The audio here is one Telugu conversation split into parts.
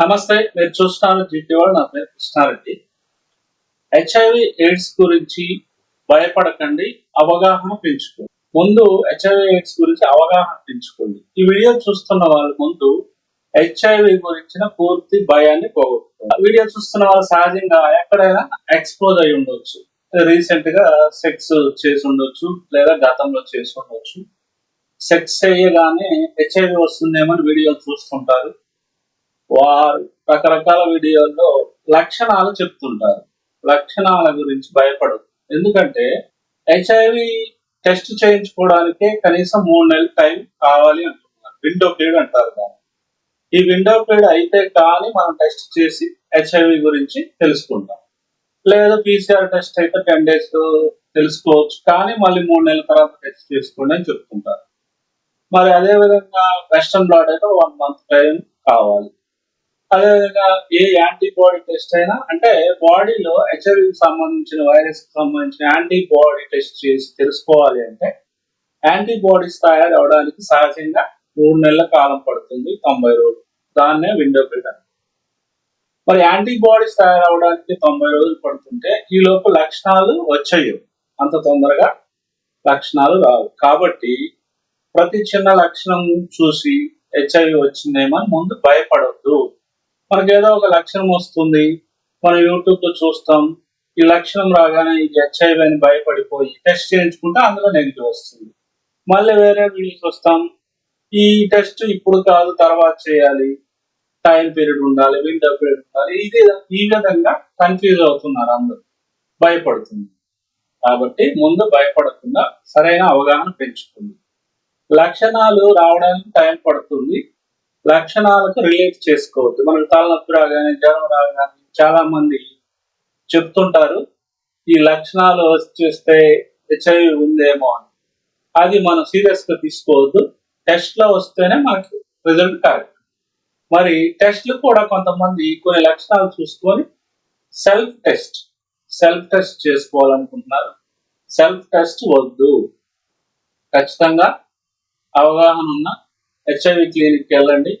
నమస్తే మీరు చూస్తున్నారు జీటీ వాళ్ళు నా పేరు కృష్ణారెడ్డి. హెచ్ఐవి ఎయిడ్స్ గురించి భయపడకండి అవగాహన పెంచుకోండి. ముందు హెచ్ఐవి ఎయిడ్స్ గురించి అవగాహన పెంచుకోండి. ఈ వీడియో చూస్తున్న వాళ్ళ ముందు హెచ్ఐవి గురించిన పూర్తి భయాన్ని పోగొట్టుకోండి. వీడియో చూస్తున్న వాళ్ళు సహజంగా ఎక్కడైనా ఎక్స్పోజ్ అయి ఉండొచ్చు. రీసెంట్గా సెక్స్ చేసి ఉండొచ్చు లేదా గతంలో చేసి ఉండొచ్చు. సెక్స్ చేయగానే హెచ్ఐవి వస్తుందేమో వీడియో చూస్తుంటారు. వారు రకరకాల వీడియోల్లో లక్షణాలు చెప్తుంటారు. లక్షణాల గురించి భయపడదు. ఎందుకంటే హెచ్ఐవి టెస్ట్ చేయించుకోవడానికే కనీసం మూడు నెలల టైం కావాలి అంటున్నారు. విండో పీరియడ్ అంటారు దాన్ని. ఈ విండో పీరియడ్ అయితే కానీ మనం టెస్ట్ చేసి హెచ్ఐవి గురించి తెలుసుకుంటాం. లేదా పీసీఆర్ టెస్ట్ అయితే టెన్ డేస్ తెలుసుకోవచ్చు కానీ మళ్ళీ మూడు నెలల తర్వాత టెస్ట్ చేసుకోండి అని చెప్తుంటారు. మరి అదే విధంగా వెస్టర్న్ బ్లాడ్ అయితే వన్ మంత్ టైం కావాలి. అదేవిధంగా ఏ యాంటీబాడీ టెస్ట్ అయినా అంటే బాడీలో హెచ్ఐవికి సంబంధించిన వైరస్కి సంబంధించిన యాంటీబాడీ టెస్ట్ చేసి తెలుసుకోవాలి అంటే యాంటీబాడీస్ తయారు అవడానికి సహజంగా మూడు నెలల కాలం పడుతుంది తొంభై రోజులు. దాన్నే విండో పీరియడ్ మరి యాంటీబాడీస్ తయారవడానికి తొంభై రోజులు పడుతుంటే ఈ లోపు లక్షణాలు వచ్చాయి అంత తొందరగా లక్షణాలు రావు. కాబట్టి ప్రతి చిన్న లక్షణం చూసి హెచ్ఐవి వచ్చిందేమో ముందు భయపడవద్దు మనకి ఏదో ఒక లక్షణం వస్తుంది. మనం యూట్యూబ్లో చూస్తాం. ఈ లక్షణం రాగానే ఇది హెచ్ఐవి అని భయపడిపోయి టెస్ట్ చేయించుకుంటే అందులో నెగిటివ్ వస్తుంది. మళ్ళీ వేరే వీడియోస్ వస్తాం ఈ టెస్ట్ ఇప్పుడు కాదు తర్వాత చేయాలి. టైం పీరియడ్ ఉండాలి విండో పీరియడ్ ఉండాలి. ఇది ఈ విధంగా కన్ఫ్యూజ్ అవుతున్నారు అందరూ. భయపడుతుంది కాబట్టి ముందు భయపడకుండా సరైన అవగాహన పెంచుకుంది. లక్షణాలు రావడానికి టైం పడుతుంది. లక్షణాలకు రిలేట్ చేసుకోవద్దు. మనం తలనొప్పి రాగానే జ్వరం రాగానే చాలా మంది చెప్తుంటారు ఈ లక్షణాలు వచ్చేస్తే హెచ్ఐవి ఉందేమో అని. అది మనం సీరియస్గా తీసుకోవద్దు. టెస్ట్లో వస్తేనే మనకి రిజల్ట్ కరెక్ట్ మరి టెస్ట్లు కూడా కొంతమంది కొన్ని లక్షణాలు చూసుకొని సెల్ఫ్ టెస్ట్ సెల్ఫ్ టెస్ట్ చేసుకోవాలనుకుంటున్నారు. సెల్ఫ్ టెస్ట్ వద్దు. ఖచ్చితంగా అవగాహన ఉన్న హెచ్ఐవి క్లినిక్కి వెళ్ళండి.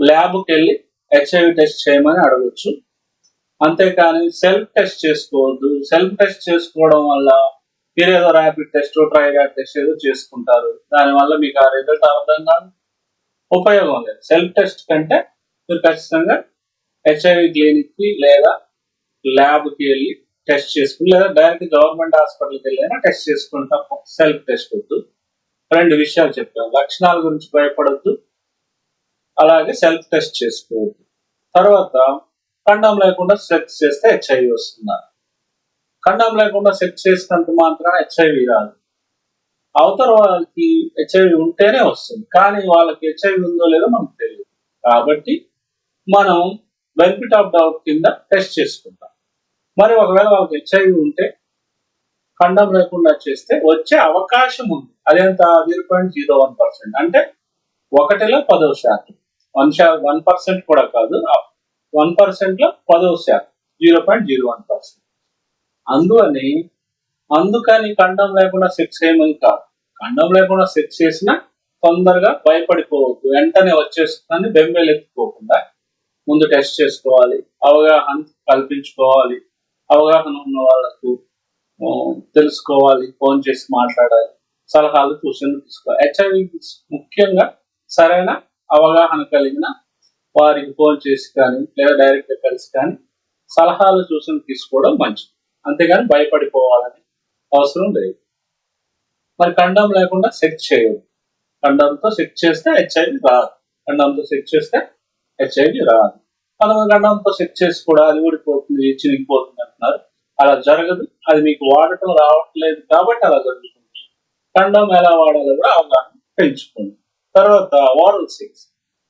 ల్యాబ్కి వెళ్ళి హెచ్ఐవి టెస్ట్ చేయమని అడగచ్చు. అంతేకాని సెల్ఫ్ టెస్ట్ చేసుకోవద్దు. సెల్ఫ్ టెస్ట్ చేసుకోవడం వల్ల మీరు ఏదో ర్యాపిడ్ టెస్ట్ ట్రైరాడ్ టెస్ట్ ఏదో చేసుకుంటారు. దానివల్ల మీకు ఆ రిజల్ట్ అర్థం కాదు ఉపయోగం లేదు. సెల్ఫ్ టెస్ట్ కంటే మీరు ఖచ్చితంగా హెచ్ఐవి క్లినిక్కి లేదా ల్యాబ్కి వెళ్ళి టెస్ట్ చేసుకుని లేదా డైరెక్ట్ గవర్నమెంట్ హాస్పిటల్కి వెళ్ళైనా టెస్ట్ చేసుకుని తప్ప సెల్ఫ్ టెస్ట్ వద్దు. రెండు విషయాలు చెప్పాను లక్షణాల గురించి భయపడద్దు. అలాగే సెల్ఫ్ టెస్ట్ చేసుకోవద్దు. తర్వాత ఖండం లేకుండా సెక్స్ చేస్తే హెచ్ఐవి వస్తున్నారు ఖండం లేకుండా సెక్స్ చేసినంత మాత్రాన హెచ్ఐవి రాదు. అవతల వాళ్ళకి హెచ్ఐవి ఉంటేనే వస్తుంది. కానీ వాళ్ళకి హెచ్ఐవి ఉందో లేదో మనకు తెలియదు. కాబట్టి మనం బెనిఫిట్ ఆఫ్ డౌట్ కింద టెస్ట్ చేసుకుంటాం. మరి ఒకవేళ వాళ్ళకి హెచ్ఐవి ఉంటే ఖండం లేకుండా చేస్తే వచ్చే అవకాశం ఉంది. అదేంత zero point zero one percent. అంటే ఒకటిలో పదవ శాతం. వన్ శా వన్ పర్సెంట్ కూడా కాదు. వన్ పర్సెంట్లో పదవ శాతం. Zero point zero one percent. అందువని అందుకని ఖండం లేకుండా సెక్స్ చేయమని కాదు. ఖండం లేకుండా సెక్స్ చేసినా తొందరగా భయపడిపోవద్దు. వెంటనే వచ్చేస్తుందని బెంబేలు ఎత్తుకోకుండా ముందు టెస్ట్ చేసుకోవాలి. అవగాహన కల్పించుకోవాలి. అవగాహన ఉన్న వాళ్ళకు తెలుసుకోవాలి ఫోన్ చేసి మాట్లాడాలి సలహాలు సూచనలు తీసుకోవాలి. హెచ్ఐవి ముఖ్యంగా సరైన అవగాహన కలిగిన వారికి ఫోన్ చేసి కానీ లేదా డైరెక్ట్గా కలిసి కానీ సలహాలు సూచనలు తీసుకోవడం మంచిది. అంతేగాని భయపడిపోవాలని అవసరం లేదు. మరి కండం లేకుండా సెట్ చేయదు కండంతో సెట్ చేస్తే హెచ్ఐవి రాదు. కండంతో సెట్ చేస్తే హెచ్ఐవి రాదు. మనం కండంతో సెట్ చేసి కూడా అది ఊడిపోతుంది చినిగిపోతుంది అంటున్నారు. అలా జరగదు. అది మీకు వాడటం రావట్లేదు కాబట్టి అలా జరుగుతుంది. కండం ఎలా వాడాలో కూడా అవగాహన పెంచుకోండి. తర్వాత వారల్ సెక్స్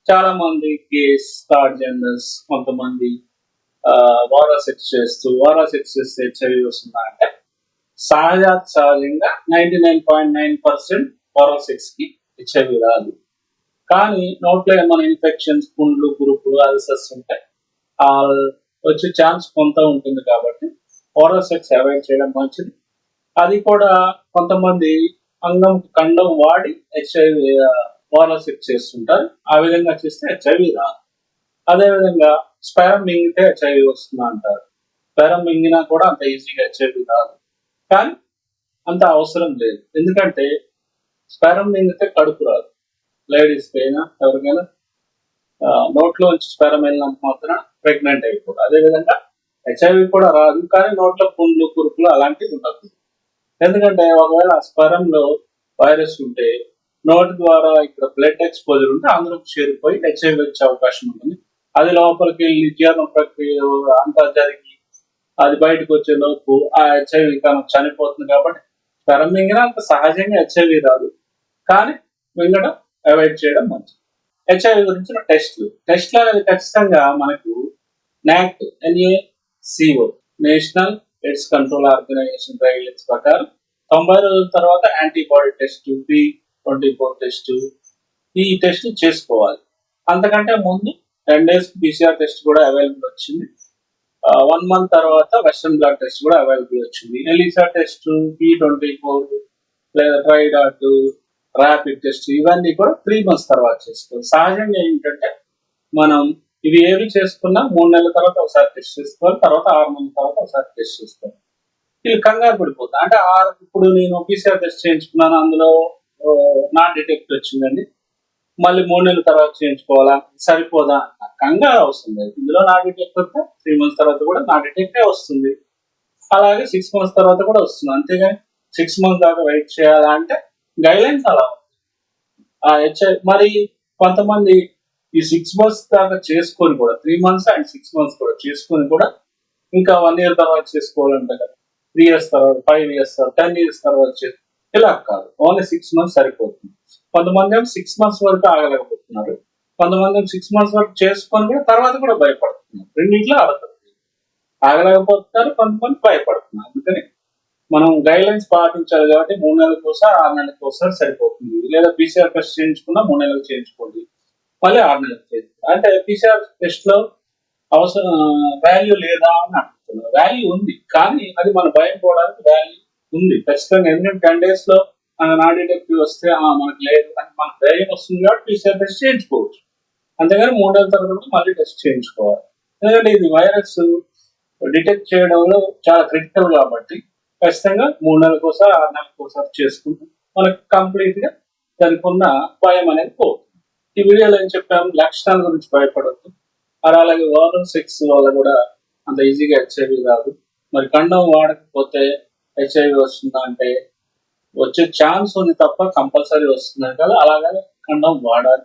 చాలా మంది గేస్ థర్డ్ జెండర్స్ కొంతమంది వారల్ సెక్స్ చేస్తూ వారల్ సెక్స్ చేస్తే హెచ్ఐవి వస్తుందంటే సహజ సహజంగా ninety nine point nine percent oral సెక్స్కి HIV రాదు. కానీ నోట్లో ఏమైనా ఇన్ఫెక్షన్స్ పుండ్లు గురుపులు అల్సర్స్ ఉంటాయి ఆ వచ్చే ఛాన్స్ కొంత ఉంటుంది కాబట్టి ఓరల్ సెక్స్ అవాయిడ్ చేయడం మంచిది. అది కూడా కొంతమంది అంగం కండం వాడి హెచ్ఐవి ఓరల్ సెక్స్ చేస్తుంటారు. ఆ విధంగా చేస్తే హెచ్ఐవి రాదు. అదేవిధంగా స్పెరం మింగితే హెచ్ఐవి వస్తుంది అంటారు. స్పెరం మింగినా కూడా అంత ఈజీగా హెచ్ఐవి రాదు. కానీ అంత అవసరం లేదు. ఎందుకంటే స్పెరం మింగితే కడుపు రాదు. లేడీస్ అయినా ఎవరికైనా uh, నోట్లోంచి స్పెరం వెళ్ళినంత మాత్రం ప్రెగ్నెంట్ అయిపోదు. అదేవిధంగా హెచ్ఐవి కూడా రాదు కానీ నోట్లో పుండ్లు కురుపులు అలాంటివి ఉండదు ఎందుకంటే ఒకవేళ ఆ వైరస్ ఉంటే నోటి ద్వారా ఇక్కడ బ్లడ్ ఎక్స్పోజర్ ఉంటే అందులోకి చేరిపోయి హెచ్ఐవి వచ్చే అవకాశం ఉంటుంది. అది లోపలికి వెళ్ళి జీర్ణ ప్రక్రియ అంతా జరిగి అది బయటకు వచ్చే లోపు ఆ హెచ్ఐవి కనుక చనిపోతుంది కాబట్టి స్వరం మింగిన అంత సహజంగా హెచ్ఐవి రాదు. కానీ మింగడం అవాయిడ్ చేయడం మంచిది. హెచ్ఐవి గురించిన టెస్ట్లు టెస్ట్లు అనేది ఖచ్చితంగా మనకు NACO national AIDS control organisation guidelines ప్రకారం తొంభై రోజుల తర్వాత antibody test B twenty four test ఈ టెస్ట్ చేసుకోవాలి. అంతకంటే ముందు టెన్ డేస్ పీసీఆర్ టెస్ట్ కూడా అవైలబుల్ వచ్చింది. వన్ మంత్ తర్వాత వెస్ట్రన్ బ్లడ్ టెస్ట్ కూడా అవైలబుల్ వచ్చింది. ELISA test B twenty four లేదా ట్రైడాట్ ర్యాపిడ్ టెస్ట్ ఇవన్నీ కూడా త్రీ మంత్స్ తర్వాత చేసుకోవాలి. సహజంగా ఏంటంటే మనం ఇవి ఏవి చేసుకున్నా మూడు నెలల తర్వాత ఒకసారి టెస్ట్ చేసుకోవాలి తర్వాత ఆరు నెలల తర్వాత ఒకసారి టెస్ట్ చేసుకోవాలి. వీళ్ళు కంగారు పడిపోతుంది అంటే ఆ- ఇప్పుడు నేను పీసీఆర్ టెస్ట్ చేయించుకున్నాను అందులో నాన్ డిటెక్ట్ వచ్చిందండి. మళ్ళీ మూడు నెలల తర్వాత చేయించుకోవాలా? సరిపోదా? కంగారు వస్తుంది ఇందులో నా డిటెక్ట్ వస్తే త్రీ మంత్స్ తర్వాత కూడా నా డిటెక్టే వస్తుంది. అలాగే సిక్స్ మంత్స్ తర్వాత కూడా వస్తుంది. అంతేగాని సిక్స్ మంత్స్ దాకా వెయిట్ చేయాలా అంటే గైడ్లైన్స్ అలా ఉంది. హెచ్ఐ మరి కొంతమంది ఈ సిక్స్ మంత్స్ దాకా చేసుకొని కూడా three months and six months కూడా చేసుకొని కూడా ఇంకా వన్ ఇయర్ తర్వాత చేసుకోవాలంటే కదా. త్రీ ఇయర్స్ తర్వాత ఫైవ్ ఇయర్స్ తర్వాత టెన్ ఇయర్స్ తర్వాత చేసు ఇలా కాదు. ఓన్లీ సిక్స్ మంత్స్ సరిపోతుంది. కొంతమంది ఏమో సిక్స్ మంత్స్ వరకు ఆగలేకపోతున్నారు. కొంతమంది సిక్స్ మంత్స్ వరకు చేసుకొని కూడా తర్వాత కూడా భయపడుతున్నారు. రెండింటిలో ఆడతారు. ఆగలేకపోతున్నారు కొంతమంది భయపడుతున్నారు. అందుకని మనం గైడ్ లైన్స్ పాటించాలి కాబట్టి మూడు నెలలకు ఒకసారి ఆరు నెలలకు ఒకసారి సరిపోతుంది. లేదా పీసీఆర్ టెస్ట్ చేయించుకున్నా మూడు నెలలకు చేయించుకోండి. మళ్ళీ ఆరు నెలలకు చేయించుకోండి అంటే పీసీఆర్ టెస్ట్లో అవసరం వాల్యూ లేదా అని అంటున్నారు వాల్యూ ఉంది కానీ అది మన భయం పోవడానికి వాల్యూ ఉంది. ఖచ్చితంగా ఎందుకంటే టెన్ డేస్లో మన వస్తే మనకు లేదు అని మన ధైర్యం వస్తుంది కాబట్టి పీసీఆర్ టెస్ట్ చేయించుకోవచ్చు. అంతేగాని మూడు నెలల తర్వాత మళ్ళీ టెస్ట్ చేయించుకోవాలి. ఎందుకంటే ఇది వైరస్ డిటెక్ట్ చేయడంలో చాలా క్రిటికల్ కాబట్టి ఖచ్చితంగా మూడు నెలలకు ఒకసారి ఆరు నెలలకు ఒకసారి చేసుకుంటే మనకు కంప్లీట్గా దానికి ఉన్న భయం అనేది పోతుంది. ఈ వీడియోలో ఏం చెప్పాము లక్షణాల గురించి భయపడద్దు. మరి అలాగే ఓరల్ సెక్స్ వల్ల కూడా అంత ఈజీగా హెచ్ఐవి కాదు. మరి కండం వాడకపోతే హెచ్ఐవి వస్తుందా అంటే వచ్చే ఛాన్స్ ఉంది తప్ప కంపల్సరీ వస్తుంది కదా. అలాగే కండం వాడాలి.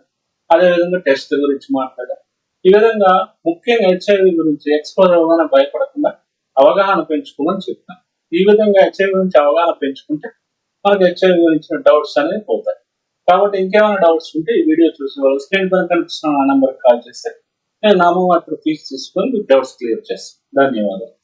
అదే విధంగా టెస్ట్ గురించి మాట్లాడాలి. ఈ విధంగా ముఖ్యంగా హెచ్ఐవి గురించి ఎక్స్పోజ్ అవ్వగానే భయపడకుండా అవగాహన పెంచుకోమని చెప్తాను ఈ విధంగా హెచ్ఐవి గురించి అవగాహన పెంచుకుంటే మనకు హెచ్ఐవి గురించిన డౌట్స్ అనేవి పోతాయి. కాబట్టి ఇంకేమైనా డౌట్స్ ఉంటే ఈ వీడియో చూసే వాళ్ళు స్క్రీన్ పైన కనిపిస్తున్న ఆ నెంబర్కి కాల్ చేస్తే నేను నామమాత్రం ఫీజు తీసుకొని మీకు డౌట్స్ క్లియర్ చేస్తాను. ధన్యవాదాలు.